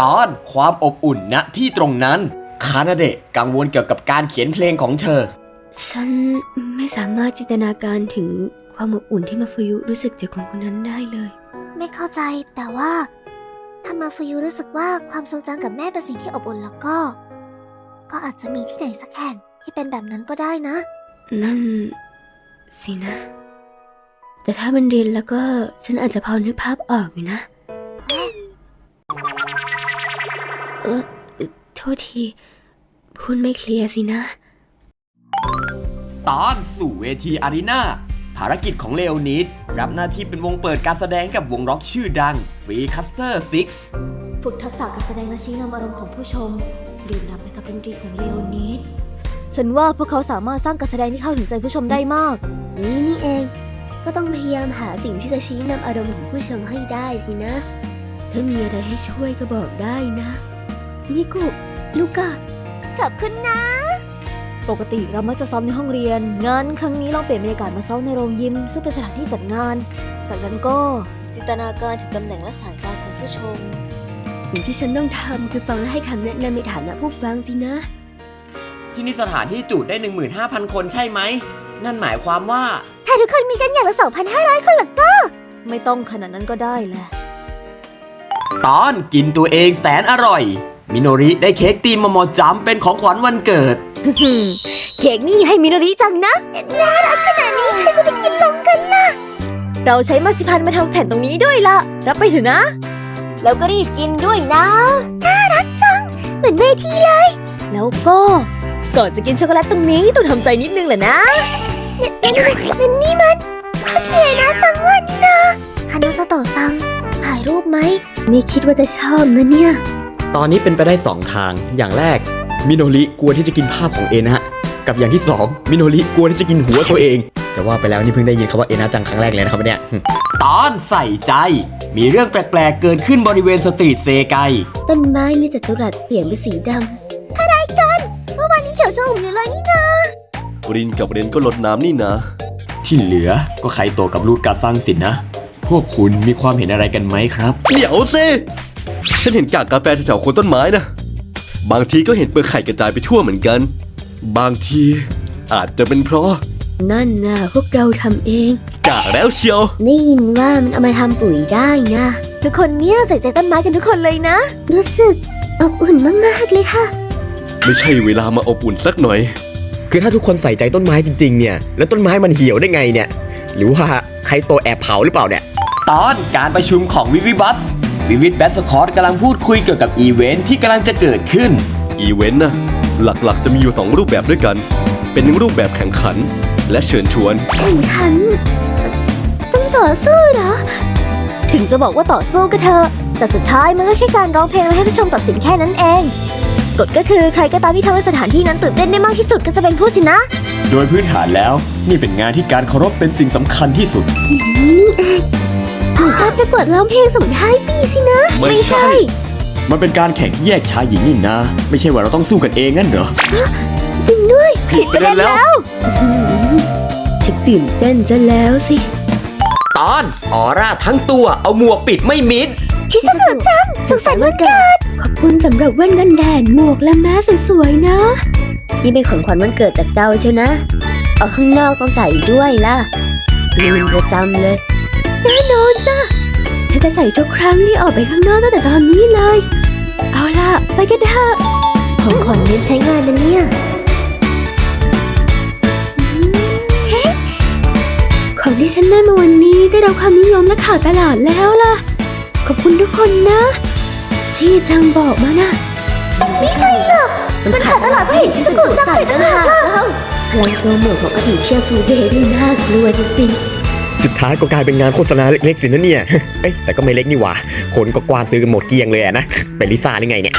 ตอนความอบอุ่นณที่ตรงนั้น คานาเดะกังวลเกี่ยวกับการเขียนเพลงของเธอ ฉันไม่สามารถจินตนาการถึงความอบอุ่นที่มาฟุยุรู้สึกจากคนคนนั้นได้เลย ไม่เข้าใจแต่ว่า ถ้ามาฟูยูรู้สึกว่าความทรงจำกับแม่เป็นสิ่งที่อบอุ่นแล้วก็ ก็อาจจะมีที่ไหนสักแห่งที่เป็นแบบนั้นก็ได้นะ นั่นสินะ แต่ถ้ามันเรียนแล้วก็ฉันอาจจะพอนึกภาพออกอยู่นะ เออเอ่อโทษที พูดไม่เคลียร์สินะ ตอนสู่เวทีอารีนาภารกิจของเลโอนิด รับหน้าที่เป็นวงเปิดการแสดงกับวงร็อกชื่อดังฟรีคัสเตอร์ซิกฝึกทักษะการแสดงและชี้นำอารมณ์ของผู้ชมดื่มด่ำไปกับดนตรีของเลโอนิดฉันว่าพวกเขาสามารถสร้างการแสดงที่เข้าถึงใจผู้ชมได้มาก นี่นี่เอง ก็ต้องพยายามหาสิ่งที่จะชี้นำอารมณ์ของผู้ชมให้ได้สินะ ถ้ามีอะไรให้ช่วยก็บอกได้นะ มิกุลูกาขอบคุณนะ ปกติเรามักจะซ้อมในห้องเรียนงานครั้งนี้ลองเปลี่ยนบรรยากาศมาซ้อมในโรงยิม ซึ่งเป็นสถานที่จัดงาน จากนั้นก็จินตนาการถึงตำแหน่งและสายตาของผู้ชม สิ่งที่ฉันต้องทำคือฟังและให้คำแนะนำในฐานะผู้ฟังสินะ ที่นี่สถานที่จุได้ 15,000 คนใช่ไหม นั่นหมายความว่า ถ้าทุกคนมีกันอย่างละ 2,500 คนละก็ ไม่ต้องขนาดนั้นก็ได้แหละ ตอนกินตัวเองแสนอร่อย มิโนริได้เค้กตีมมอมอจัมเป็นของขวัญวันเกิด เค้กนี่ให้มิโนริจังนะ น่ารักขนาดนี้ใครจะไปกินลงกันล่ะ เราใช้มาสิพันมาทำแผ่นตรงนี้ด้วยล่ะ รับไปเถอะนะ แล้วก็รีบกินด้วยนะ น่ารักจัง เหมือนเวทีเลย แล้วก็ก่อนจะกินช็อกโกแลตตรงนี้ต้องทำใจนิดนึงแหละนะเนี่ยมันนี่มันโอเคนะจังว่านี่นะคานาสโตะซังถ่ายรูปไหม ไม่คิดว่าจะชอบนะเนี่ย ตอนนี้เป็นไปได้ 2 ทาง อย่างแรก มิโนริกลัวที่จะกินภาพของเอนะ กับอย่างที่ 2 มิโนริกลัวที่จะกินหัวตัวเอง จะว่าไปแล้วนี่เพิ่งได้ยินคำว่าเอนะจังครั้งแรกเลยนะครับเนี่ย ตอนใส่ใจ มีเรื่องแปลกๆ เกิดขึ้นบริเวณสตรีทเซไกต้นไม้ในจัตุรัสเปลี่ยนเป็นสีดเมื่อวานนี้เขียวชอุ่มอยู่เลยนี่นะรินกับเรนก็ลดน้ำนี่นะ ที่เหลือก็ใครโตกับลูกกาสร้างสินนะ พวกคุณมีความเห็นอะไรกันไหมครับ เดี๋ยวสิ ฉันเห็นกากกาแฟแถวๆโคนต้นไม้นะ บางทีก็เห็นเปลือกไข่กระจายไปทั่วเหมือนกัน บางที อาจจะเป็นเพราะำนั่นนะพวกเราทำเอง กากแล้วเชียว ได้ยินว่ามันเอามาทำปุ๋ยได้นะ ทุกคนเนี่ยใส่ใจต้นไม้กันทุกคนเลยนะ รู้สึกอบอุ่นมากๆเลยค่ะ ไม่ใช่เวลามาอบอุ่นสักหน่อย คือถ้าทุกคนใส่ใจต้นไม้จริงๆเนี่ย แล้วต้นไม้มันเหี่ยวได้ไงเนี่ย หรือว่าใครโตแอบเผาหรือเปล่าเนี่ย ตอนการประชุมของวิวิบัส วิวิทแบสคอตกำลังพูดคุยเกี่ยวกับอีเวนท์ที่กำลังจะเกิดขึ้น อีเวนต์นะหลักๆ จะมีอยู่สองรูปแบบด้วยกัน เป็นรูปแบบแข่งขัน และเชิญชวน แข่งขันต้องต่อสู้เหรอ ถึงจะบอกว่าต่อสู้ก็เถอะแต่สุดท้ายมันก็แค่การร้องเพลงและให้ผู้ชมตัดสินแค่นั้นเอง กฎก็คือใครก็ตามที่ทำให้สถานที่นั้นตื่นเต้นได้มากที่สุดก็จะเป็นผู้ชนะ โดยพื้นฐานแล้ว นี่เป็นงานที่การเคารพเป็นสิ่งสำคัญที่สุด ถือการประกวดร้องเพลงส่งท้ายปีสินะ ไม่ใช่ มันเป็นการแข่งที่แยกชายหญิงนี่นะ ไม่ใช่ว่าเราต้องสู้กันเองงั้นเหรอ จริงด้วยผิดไปได้แล้วชักตื่นเต้นจะแล้วสิ ตอนออร่าทั้งตัวเอาหมวกปิดไม่มิด ชิสกุจังสุขสันต์วันเกิด ขอบคุณสำหรับแว่นกันแดดหมวกและแมสสวยๆนะ นี่เป็นของขวัญวันเกิดจากเราเชียวนะเอาข้างนอกต้องใส่ด้วยล่ะลืมประจำเลย แน่นอนจ้ะฉันจะใส่ทุกครั้งที่ออกไปข้างนอกตั้งแต่ตอนนี้เลย เอาล่ะ ไปกันเถอะของขวัญเน้นใช้งานนะเนี่ยของที่ฉันได้มาวันนี้ได้รับความนิยมและข่าวตลาดแล้วล่ะ ขอบคุณทุกคนนะ ชี่จังบอกมานะไม่ใช่หรอกมันขาดตลาดเพราะเห็นชิสกุจังใส่ต่างหากเล่าพลังโปรโมทของอดีตเชียร์ฟูเดย์นี่น่ากลัวจริง สุดท้ายก็กลายเป็นงานโฆษณาเล็กๆสินะเนี่ย เอ้ยแต่ก็ไม่เล็กนี่หว่า คนก็กวานซื้อกันหมดเกลี้ยงเลยอะนะ เป็นลิซ่าหรือไงเนี่ย